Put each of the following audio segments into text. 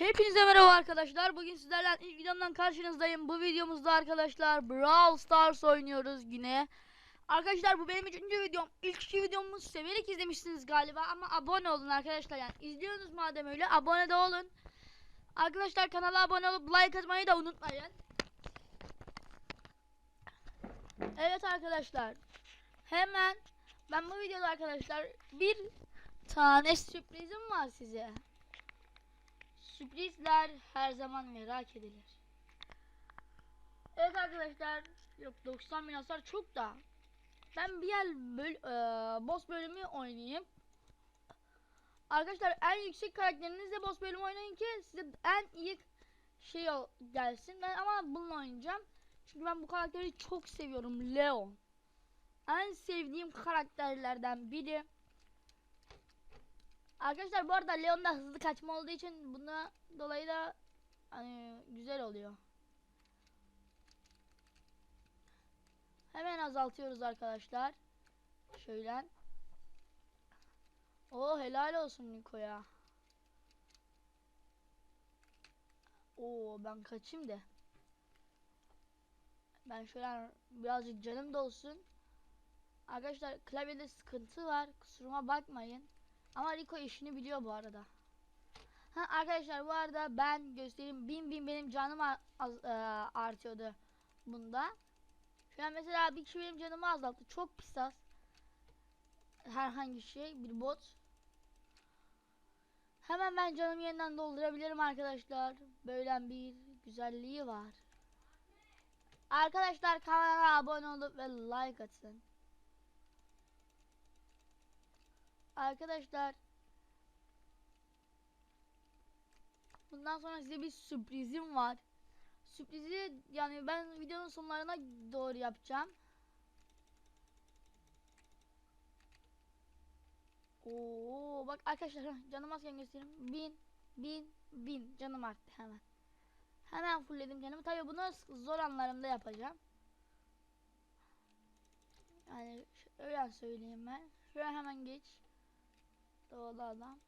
Hepinize merhaba arkadaşlar. Bugün sizlerle ilk videomdan karşınızdayım. Bu videomuzda arkadaşlar Brawl Stars oynuyoruz yine. Arkadaşlar bu benim üçüncü videom. İlk iki videomu severek izlemişsiniz galiba ama abone olun arkadaşlar. Yani izliyorsunuz madem öyle abone de olun. Arkadaşlar kanala abone olup like atmayı da unutmayın. Evet arkadaşlar. Hemen ben bu videoda arkadaşlar bir tane sürprizim var size. Sürprizler her zaman merak edilir. Evet arkadaşlar, yok 90 bin hasar çok da. Ben bir yer böl eee, boss bölümü oynayayım. Arkadaşlar en yüksek karakterinizle boss bölümü oynayın ki size en iyi şey gelsin. Ben ama bununla oynayacağım. Çünkü ben bu karakteri çok seviyorum. Leon. En sevdiğim karakterlerden biri. Arkadaşlar bu arada Leon'da hızlı kaçma olduğu için buna dolayı da hani güzel oluyor. Hemen azaltıyoruz arkadaşlar. Şöyle. O helal olsun Niko'ya. Oo ben kaçayım da. Ben şöyle birazcık canım dolsun. Arkadaşlar klavyede sıkıntı var. Kusuruma bakmayın. Ama Rico işini biliyor bu arada. Ha arkadaşlar bu arada ben göstereyim. Bin bin benim canım az, e, artıyordu bunda. Şu an mesela bir kişi benim canımı azalttı. Çok pis az. Herhangi şey bir bot. Hemen ben canımı yeniden doldurabilirim arkadaşlar. Böyle bir güzelliği var. Arkadaşlar kanala abone olup ve like atın. Arkadaşlar Bundan sonra size bir sürprizim var. Sürprizi yani ben videonun sonlarına doğru yapacağım. Oo bak arkadaşlar canım azken göstereyim. Bin bin bin canım arttı hemen. Hemen fullledim canımı. Tabii bunu zor anlarımda yapacağım. Yani öyle söyleyeyim ben. Şuraya hemen geç. Doğru adam.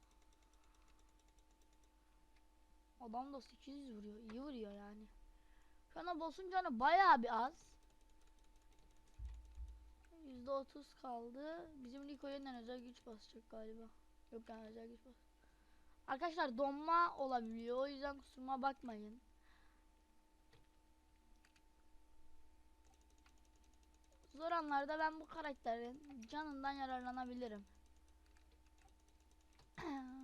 Adam da 800 vuruyor. iyi vuruyor yani. Şu anda boss'un canı bayağı bir az. %30 kaldı. Bizim Rico yeniden özel güç basacak galiba. Yok yani özel güç bas. Arkadaşlar donma olabiliyor. O yüzden kusuruma bakmayın. Zor anlarda ben bu karakterin canından yararlanabilirim.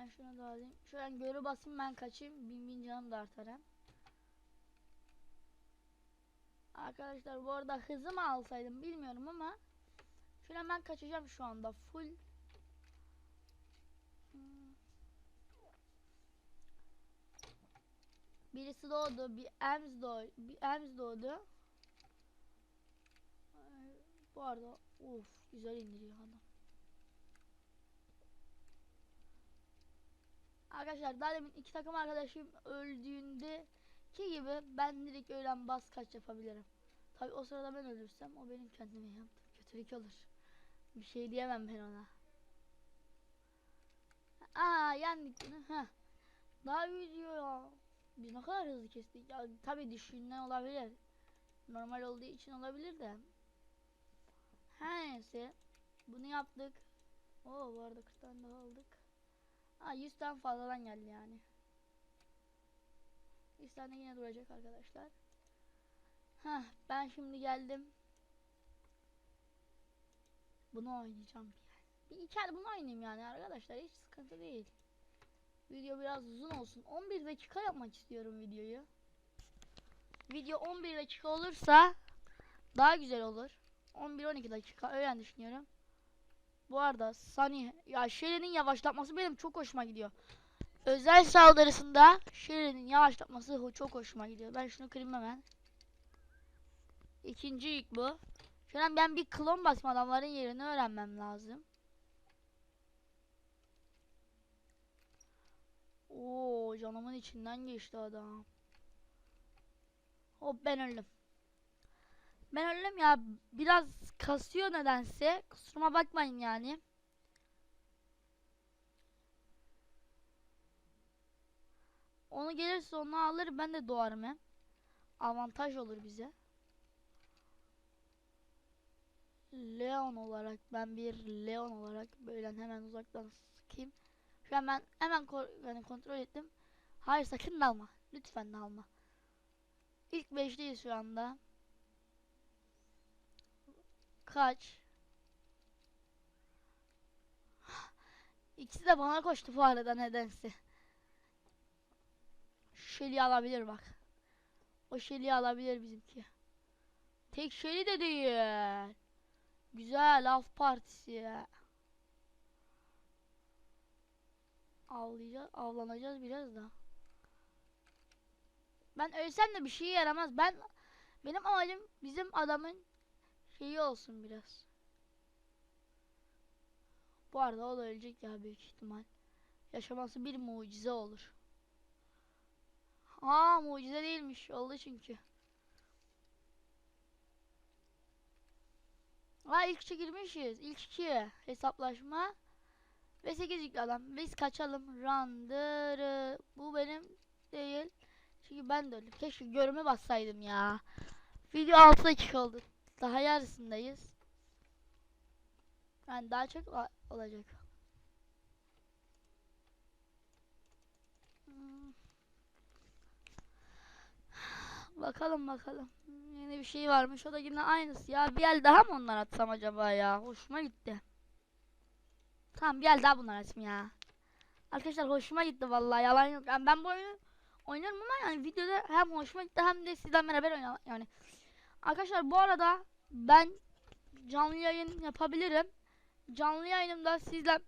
Şöyle şunu da alayım. Şöyle görü basayım ben kaçayım. Bin bin canım da artar hem. Arkadaşlar bu arada hızı mı alsaydım bilmiyorum ama Şöyle ben kaçacağım şu anda full. Birisi doğdu, bir Ems doğdu, bir Ems doğdu. Bu arada of güzel indiriyor adam. Arkadaşlar daha demin iki takım arkadaşım öldüğünde ki gibi ben direkt öğlen bas kaç yapabilirim. Tabi o sırada ben ölürsem o benim kendime yaptığım kötülük olur. Bir şey diyemem ben ona. Aa yendik. Heh. Daha video ya. Biz ne kadar hızlı kestik. Ya tabi düşünülen olabilir. Normal olduğu için olabilir de. Her neyse. Bunu yaptık. Oo bu arada 40 tane daha aldık. Ha 100 tane fazladan geldi yani. 100 tane yine duracak arkadaşlar. Heh ben şimdi geldim. Bunu oynayacağım yer. Bir el bunu oynayayım yani arkadaşlar hiç sıkıntı değil. Video biraz uzun olsun. 11 dakika yapmak istiyorum videoyu. Video 11 dakika olursa daha güzel olur. 11-12 dakika öyle düşünüyorum. Bu arada Sunny ya Shelly'nin yavaşlatması benim çok hoşuma gidiyor. Özel saldırısında Shelly'nin yavaşlatması çok hoşuma gidiyor. Ben şunu kırayım hemen. İkinci yük bu. Şu an ben bir klon basma adamların yerini öğrenmem lazım. Oo canımın içinden geçti adam. Hop ben öldüm. Ben öldüm ya biraz kasıyor nedense. Kusuruma bakmayın yani. Onu gelirse onu alır ben de doğarım hem. Avantaj olur bize. Leon olarak ben bir Leon olarak böyle hemen uzaktan sıkayım. Şu an ben hemen yani kontrol ettim. Hayır sakın dalma. Lütfen dalma. İlk 5'teyiz şu anda. Kaç? İkisi de bana koştu bu arada nedense. Şeli alabilir bak. O şeli alabilir bizimki. Tek şeli de değil. Güzel av partisi. Avlayacağız, avlanacağız biraz da. Ben ölsem de bir şeye yaramaz. Ben benim amacım bizim adamın şeyi olsun biraz. Bu arada o da ölecek ya büyük ihtimal. Yaşaması bir mucize olur. Aa mucize değilmiş. Oldu çünkü. Aa ilk çekilmişiz. İlk iki hesaplaşma. Ve 8 yüklü adam. Biz kaçalım. Randırı. Bu benim değil. Çünkü ben de öldüm. Keşke görümü bassaydım ya. Video 6 dakika oldu. Daha yarısındayız. Yani daha çok olacak. Hmm. Bakalım bakalım. Yeni bir şey varmış. O da yine aynısı ya. Bir el daha mı onlar atsam acaba ya? Hoşuma gitti. Tamam bir el daha bunlar atayım ya. Arkadaşlar hoşuma gitti vallahi yalan yok. Yani ben bu oyunu oynuyorum ama yani videoda hem hoşuma gitti hem de sizden beraber oynayalım yani. Arkadaşlar bu arada ben canlı yayın yapabilirim. Canlı yayınımda sizle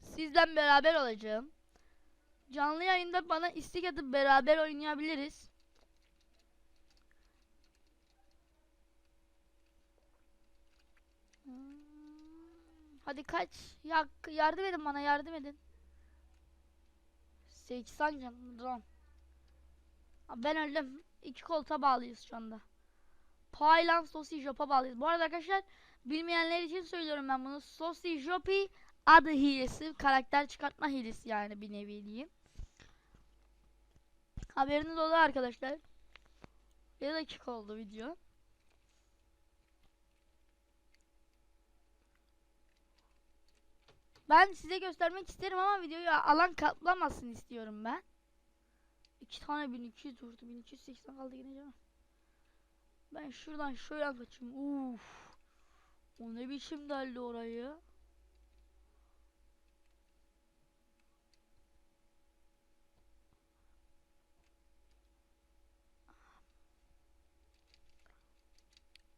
sizden beraber olacağım. Canlı yayında bana istek atıp beraber oynayabiliriz. Hadi kaç. Ya yardım edin bana yardım edin. 80 canım. Ben öldüm. İki koltuğa bağlıyız şu anda. Paylan Sosi Jop'a bağlıyız. Bu arada arkadaşlar bilmeyenler için söylüyorum ben bunu. Sosi Jopi adı hilesi. Karakter çıkartma hilesi yani bir nevi diyeyim. Haberiniz oldu arkadaşlar. Bir dakika oldu video. Ben size göstermek isterim ama videoyu alan kaplamasın istiyorum ben. İki tane 1200 vurdu. 1280 kaldı canım. Ben şuradan şöyle kaçayım. Uf. O ne biçim deldi orayı.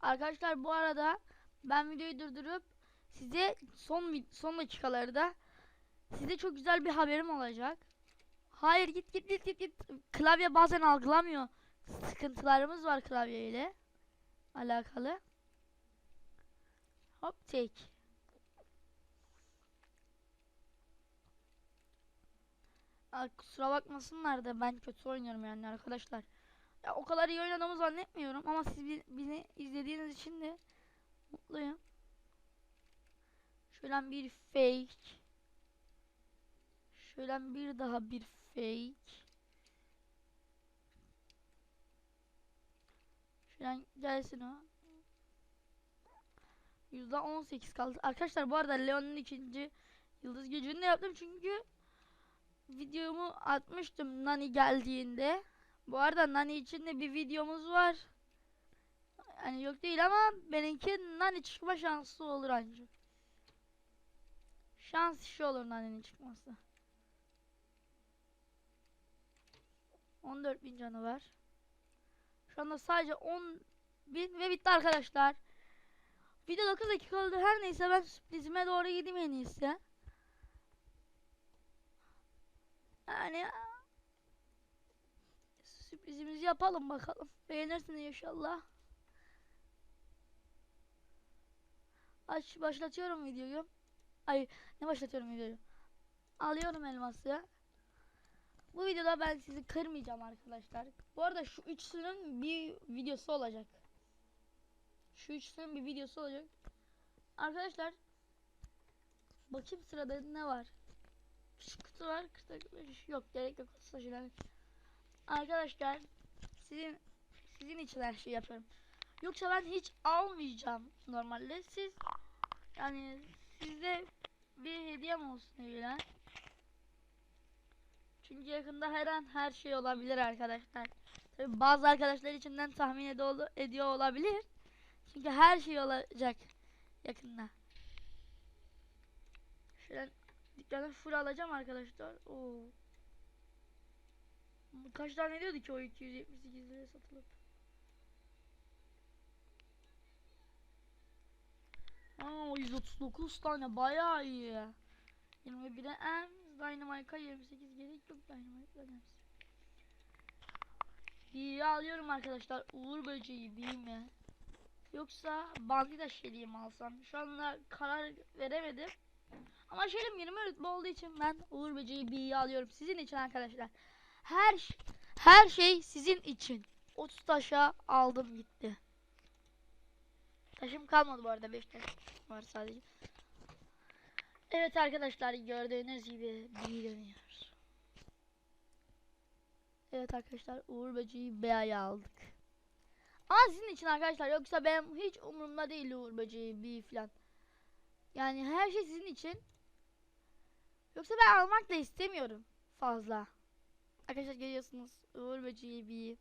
Arkadaşlar bu arada ben videoyu durdurup size son son dakikalarda size çok güzel bir haberim olacak. Hayır git git git git git. Klavye bazen algılamıyor. Sıkıntılarımız var klavye ile alakalı. Hop take. Aa, kusura bakmasınlar da ben kötü oynuyorum yani arkadaşlar. Ya o kadar iyi oynadığımı zannetmiyorum ama siz beni izlediğiniz için de mutluyum. Şöyle bir fake. Şöyle bir daha bir fake. Şöyle gelsin o. %18 kaldı. Arkadaşlar bu arada Leon'un ikinci yıldız gücünü de yaptım çünkü videomu atmıştım Nani geldiğinde. Bu arada Nani için de bir videomuz var. Yani yok değil ama benimki Nani çıkma şansı olur ancak. Şans işi olur Nani'nin çıkması. 14 bin canı var. Şu anda sadece 10 bin ve bitti arkadaşlar. Video 9 dakika. Her neyse ben sürprizime doğru gideyim en iyisi. Yani sürprizimizi yapalım bakalım. Beğenirsiniz inşallah. Aç başlatıyorum videoyu. Ay ne başlatıyorum videoyu. Alıyorum elması. Bu videoda ben sizi kırmayacağım arkadaşlar. Bu arada şu üçlünün bir videosu olacak. Şu üçünün bir videosu olacak. Arkadaşlar bakayım sırada ne var? Küçük kutu var. 45 yok gerek yok. Arkadaşlar sizin sizin için her şeyi yapıyorum. Yoksa ben hiç almayacağım normalde. Siz yani sizde bir hediyem olsun öyle. Çünkü yakında her an her şey olabilir arkadaşlar. Tabii bazı arkadaşlar içinden tahmin ediyor, ediyor olabilir. Çünkü her şey olacak yakında. Şöyle dükkanı full alacağım arkadaşlar. Oo. Kaç tane diyordu ki o 278 liraya satılıp? Aa 139 tane bayağı iyi. 21'e M, Dynamite'a 28 gerek yok Dynamite'la gelsin. Bir alıyorum arkadaşlar. Uğur böceği bir mi? Yoksa bandita şeliği mi alsam? Şu anda karar veremedim. Ama şelim 20 rütbe olduğu için ben Uğur böceği bir alıyorum. Sizin için arkadaşlar. Her her şey sizin için. 30 taşa aldım gitti. Taşım kalmadı bu arada 5 taş var sadece. Evet arkadaşlar gördüğünüz gibi bir dönüyor. Evet arkadaşlar Uğur Böceği B'ye aldık. Ama sizin için arkadaşlar yoksa benim hiç umurumda değil Uğur Böceği B falan. Yani her şey sizin için. Yoksa ben almak da istemiyorum fazla. Arkadaşlar görüyorsunuz Uğur Böceği B.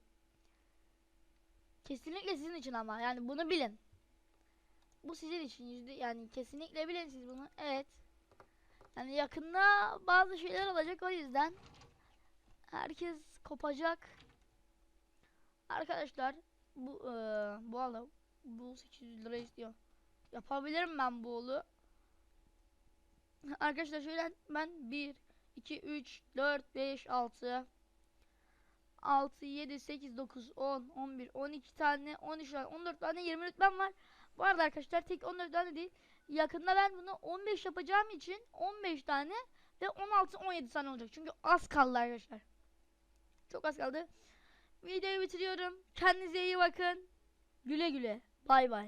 Kesinlikle sizin için ama yani bunu bilin. Bu sizin için yüzde yani kesinlikle bilin siz bunu. Evet. Yani yakında bazı şeyler olacak o yüzden herkes kopacak. Arkadaşlar bu eee bu alı bu 800 lira istiyor. Yapabilirim ben bu olu. Arkadaşlar şöyle ben 1 2 3 4 5 6 6 7 8 9 10 11 12 tane 13 tane 14 tane 20 rütbem var. Bu arada arkadaşlar tek 14 tane değil. Yakında ben bunu 15 yapacağım için 15 tane ve 16 17 tane olacak. Çünkü az kaldı arkadaşlar. Çok az kaldı. Videoyu bitiriyorum. Kendinize iyi bakın. Güle güle. Bay bay.